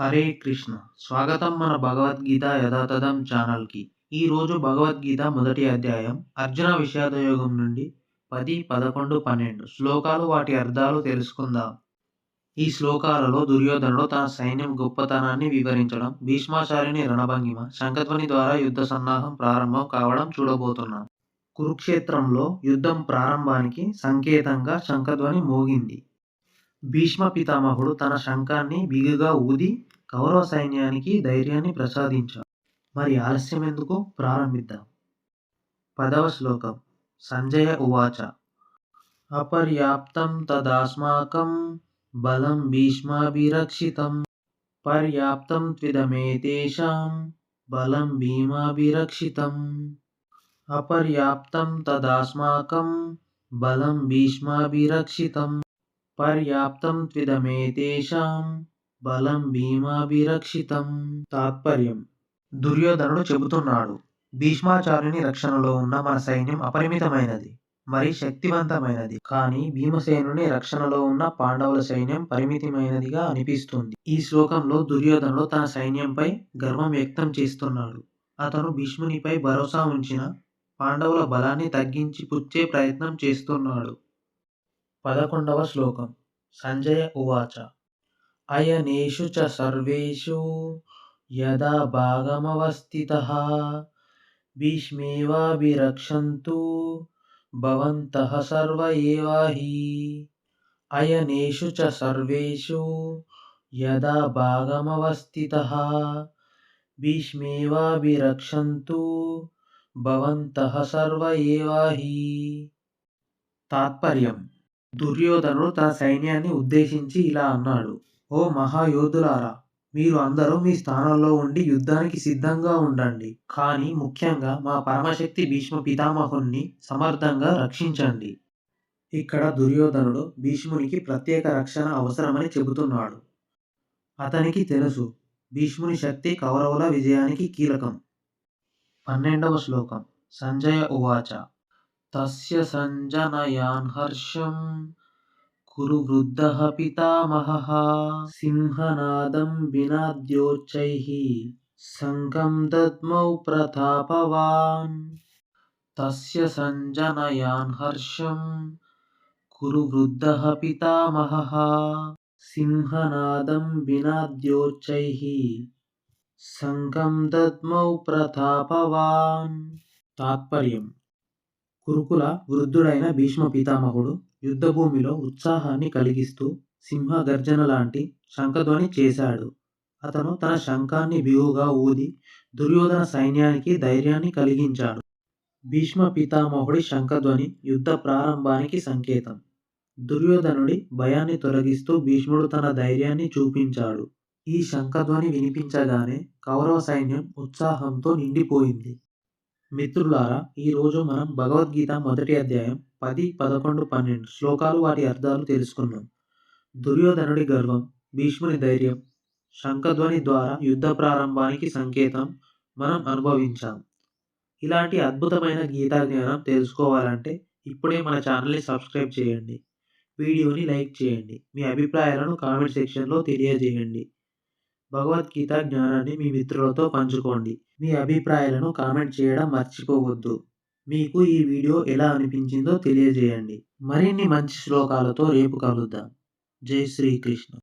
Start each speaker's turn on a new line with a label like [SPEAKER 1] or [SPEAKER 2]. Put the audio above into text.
[SPEAKER 1] హరే కృష్ణ. స్వాగతం మన భగవద్గీత యథాతథం ఛానల్కి. ఈరోజు భగవద్గీత మొదటి అధ్యాయం అర్జున విషాదయోగం నుండి పది పదకొండు పన్నెండు శ్లోకాలు వాటి అర్థాలు తెలుసుకుందాం. ఈ శ్లోకాలలో దుర్యోధనుడు తన సైన్యం గొప్పతనాన్ని వివరించడం భీష్మాచార్యుని రణభంగిమ శంఖధ్వని ద్వారా యుద్ధ సన్నాహం ప్రారంభం కావడం చూడబోతున్నాం. కురుక్షేత్రంలో యుద్ధం ప్రారంభానికి సంకేతంగా శంఖధ్వని మోగింది. భీష్మ పితామహుడు తన శంఖాన్ని బిగుగా ఊది కౌరవ సైన్యానికి ధైర్యాన్ని ప్రసాదించాడు. మరి ఆలస్యం ఎందుకు? ప్రారంభిద్దాం. పదవ శ్లోకం. సంజయ ఉవాచ. అపర్యాప్తం తదాస్మాకం బలం భీష్మాభిరక్షితం. పర్యాప్తం త్విదమేతేషాం బలం భీమాభిరక్షితం. అపర్యాప్తం తదాస్మాకం బలం భీష్మాభిరక్షితం. పర్యాప్తం త్విదమేతేషాం బలం భీమాభిరక్షితం. తాత్పర్యం. దుర్యోధనుడు చెబుతున్నాడు భీష్మాచార్యుని రక్షణలో ఉన్న మన సైన్యం అపరిమితమైనది మరి శక్తివంతమైనది. కానీ భీమసేనుని రక్షణలో ఉన్న పాండవుల సైన్యం పరిమితమైనదిగా అనిపిస్తుంది. ఈ శ్లోకంలో దుర్యోధనుడు తన సైన్యంపై గర్వం వ్యక్తం చేస్తున్నాడు. అతను భీష్మునిపై భరోసా ఉంచిన పాండవుల బలాన్ని తగ్గించి పుచ్చే ప్రయత్నం చేస్తున్నాడు. పదకొండవ శ్లోకం. సంజయ ఉవాచ. అయనేషు చ సర్వేషు యదా భాగమవస్థిత. భీష్మేవాభిరక్షంతు భవంతః సర్వ ఏవాహి అయనేషు చ సర్వేషు యదా భాగమవస్థితః. భీష్మేవాభిరక్షంతు భవంతః సర్వ ఏవాహి తాత్పర్యం. దుర్యోధనుడు తన సైన్యాన్ని ఉద్దేశించి ఇలా అన్నాడు ఓ మహాయోధులారా మీరు అందరూ మీ స్థానంలో ఉండి యుద్ధానికి సిద్ధంగా ఉండండి. కానీ ముఖ్యంగా మా పరమశక్తి భీష్మ పితామహుణ్ణి సమర్థంగా రక్షించండి. ఇక్కడ దుర్యోధనుడు భీష్మునికి ప్రత్యేక రక్షణ అవసరమని చెబుతున్నాడు. అతనికి తెలుసు భీష్ముని శక్తి కౌరవుల విజయానికి కీలకం. పన్నెండవ శ్లోకం సంజయ ఉవాచ. तस्य सञ्जनयान् हर्षम्। कुरु वृद्धः पितामहः। सिंहनादं विनाद्योच्चैः। सङ्गं दद्मौ प्रतापवान्। तस्य सञ्जनयान् हर्षम्। कुरु वृद्धः पितामहः। सिंहनादं विनाद्योच्चैः। सङ्गं दद्मौ प्रतापवान्। तात्पर्यम्। కురుకుల వృద్ధుడైన భీష్మ పితామహుడు యుద్ధభూమిలో ఉత్సాహాన్ని కలిగిస్తూ సింహ గర్జన లాంటి శంఖధ్వని చేశాడు. అతను తన శంఖాన్ని బిగుగా ఊది దుర్యోధన సైన్యానికి ధైర్యాన్ని కలిగించాడు. భీష్మ పితామహుడి శంఖధ్వని యుద్ధ ప్రారంభానికి సంకేతం. దుర్యోధనుడి భయాన్ని తొలగిస్తూ భీష్ముడు తన ధైర్యాన్ని చూపించాడు. ఈ శంఖధ్వని వినిపించగానే కౌరవ సైన్యం ఉత్సాహంతో నిండిపోయింది. మిత్రులారా ఈరోజు మనం భగవద్గీత మొదటి అధ్యాయం పది పదకొండు పన్నెండు శ్లోకాలు వాటి అర్థాలు తెలుసుకున్నాం దుర్యోధనుడి గర్వం భీష్ముని ధైర్యం శంఖధ్వని ద్వారా యుద్ధ ప్రారంభానికి సంకేతం మనం అనుభవించాం. ఇలాంటి అద్భుతమైన గీతా జ్ఞానం తెలుసుకోవాలంటే ఇప్పుడే మన ఛానల్ని సబ్స్క్రైబ్ చేయండి. వీడియోని లైక్ చేయండి. మీ అభిప్రాయాలను కామెంట్ సెక్షన్లో తెలియజేయండి. భగవద్గీత జ్ఞానాన్ని మీ మిత్రులతో పంచుకోండి. మీ అభిప్రాయాలను కామెంట్ చేయడం మర్చిపోవద్దు. మీకు ఈ వీడియో ఎలా అనిపించిందో తెలియజేయండి. మరిన్ని మంచి శ్లోకాలతో రేపు కలుద్దాం. జై శ్రీకృష్ణ.